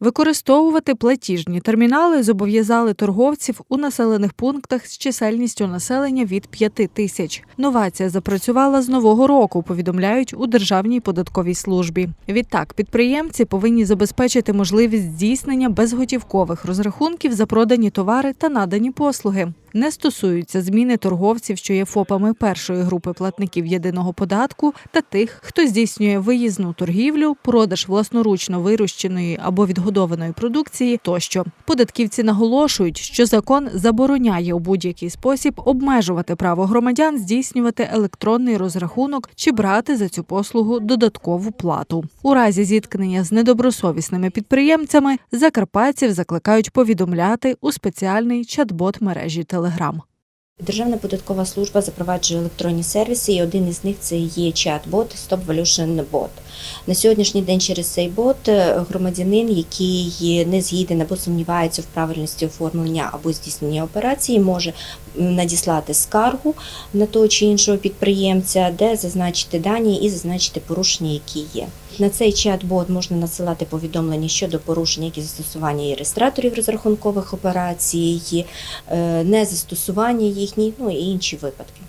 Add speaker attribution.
Speaker 1: Використовувати платіжні термінали зобов'язали торговців у населених пунктах з чисельністю населення від 5 тисяч. Новація запрацювала з нового року, повідомляють у Державній податковій службі. Відтак, підприємці повинні забезпечити можливість здійснення безготівкових розрахунків за продані товари та надані послуги. Не стосуються зміни торговців, що є ФОПами першої групи платників єдиного податку, та тих, хто здійснює виїзну торгівлю, продаж власноручно вирощеної або відгодованої продукції тощо. Податківці наголошують, що закон забороняє у будь-який спосіб обмежувати право громадян здійснювати електронний розрахунок чи брати за цю послугу додаткову плату. У разі зіткнення з недобросовісними підприємцями закарпатців закликають повідомляти у спеціальний чат-бот мережі Телеграм.
Speaker 2: Державна податкова служба запроваджує електронні сервіси, і один із них це є чат-бот Stop Valuation Bot. На сьогоднішній день через цей бот е, громадянин, який не згіден або сумнівається в правильності оформлення або здійснення операції, може надіслати скаргу на того чи іншого підприємця, де зазначити дані і зазначити порушення, які є. На цей чат-бот можна надсилати повідомлення щодо порушень, які застосування і реєстраторів розрахункових операцій, е, незастосування їхніх, ну і інші випадки.